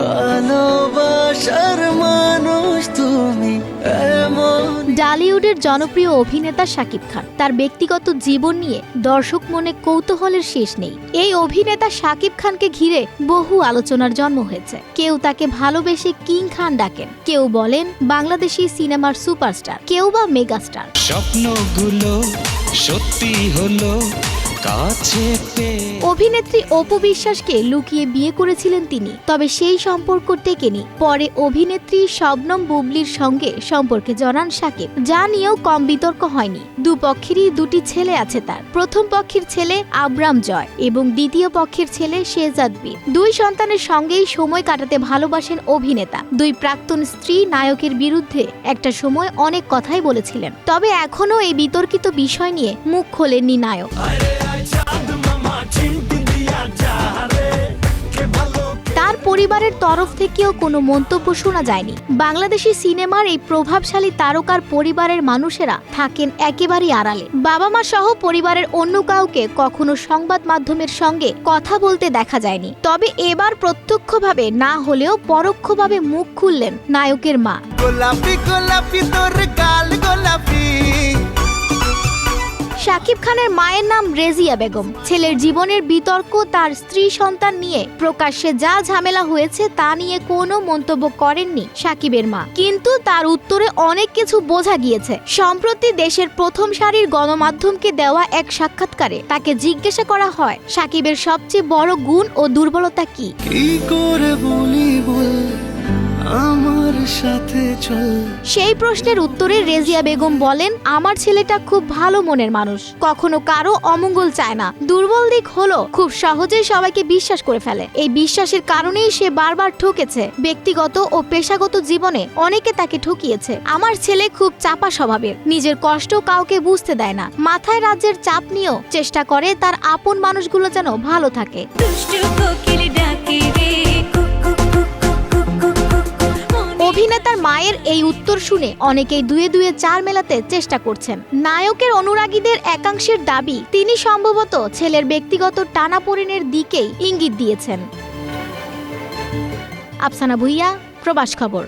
ভালোবাসার মানুষ তুমি এমন। ডালিউডের জনপ্রিয় অভিনেতা শাকিব খান তার ব্যক্তিগত জীবন নিয়ে দর্শক মনে কৌতূহলের শেষ নেই। এই অভিনেতা শাকিব খানকে ঘিরে বহু আলোচনার জন্ম হয়েছে। কেউ তাকে ভালোবেসে কিং খান ডাকেন কেউ বলেন বাংলাদেশি সিনেমার সুপারস্টার কেউ বা মেগাস্টার। স্বপ্নগুলো সত্যি হলো অভিনেত্রী অপু বিশ্বাসকে লুকিয়ে বিয়ে করেছিলেন তিনি, তবে সেই সম্পর্ক টেকেনি। পরে অভিনেত্রী শবনম বুবলির সঙ্গে সম্পর্কে জড়ান সাকিব, যা নিয়েও কম বিতর্ক হয়নি। দুপক্ষেরই দুটি ছেলে আছে তার। প্রথম পক্ষের ছেলে আব্রাম জয় এবং দ্বিতীয় পক্ষের ছেলে শেজাদ বীর। দুই সন্তানের সঙ্গেই সময় কাটাতে ভালোবাসেন অভিনেতা। দুই প্রাক্তন স্ত্রী নায়কের বিরুদ্ধে একটা সময় অনেক কথাই বলেছিলেন। তবে এখনও এই বিতর্কিত বিষয় নিয়ে মুখ খোলেননি নায়ক। তার পরিবারের তরফ থেকেও কোনো মন্তব্য শোনা যায়নি। বাংলাদেশি সিনেমার এই প্রভাবশালী তারকার পরিবারের মানুষেরা থাকেন একেবারেই আড়ালে। বাবা মা সহ পরিবারের অন্য কাউকে কখনো সংবাদ মাধ্যমের সঙ্গে কথা বলতে দেখা যায়নি। তবে এবার প্রত্যক্ষভাবে না হলেও পরোক্ষভাবে মুখ খুললেন নায়কের মা। গোলাপি গোলাপি তোর শাকিব খানের মায়ের নাম রেজিয়া বেগম। ছেলের জীবনের বিতর্ক তার স্ত্রী সন্তান নিয়ে প্রকাশ্যে যা ঝামেলা হয়েছে তা নিয়ে কোনো মন্তব্য করেননি সাকিবের মা। কিন্তু তার উত্তরে অনেক কিছু বোঝা গিয়েছে। সম্প্রতি দেশের প্রথম সারির গণমাধ্যমকে দেওয়া এক সাক্ষাৎকারে তাকে জিজ্ঞাসা করা হয়, সাকিবের সবচেয়ে বড় গুণ ও দুর্বলতা কি? করে বলি বল? আমার চল সেই প্রশ্নের উত্তরে রেজিয়া বেগম বলেন আমার ছেলেটা খুব ভালো মনের মানুষ। কখনো কারও অমঙ্গল চায় না। দুর্বল দিক হলো খুব সহজেই সবাইকে বিশ্বাস করে ফেলে। এই বিশ্বাসের কারণেই সে বারবার ঠকেছে। ব্যক্তিগত ও পেশাগত জীবনে অনেকে তাকে ঠকিয়েছে। আমার ছেলে খুব চাপা স্বভাবের। নিজের কষ্ট কাউকে বুঝতে দেয় না। মাথায় রাজ্যের চাপ নিয়েও চেষ্টা করে তার আপন মানুষগুলো যেন ভালো থাকে। দুষ্টু কোকিল ডাকে রে। অভিনেতার মায়ের এই উত্তর শুনে অনেকেই দুয়ে দুয়ে চার মেলাতে চেষ্টা করছেন। নায়কের অনুরাগীদের একাংশের দাবি, তিনি সম্ভবত ছেলের ব্যক্তিগত টানাপোড়েনের দিকেই ইঙ্গিত দিয়েছেন। আফসানা ভুইয়া, প্রবাস খবর।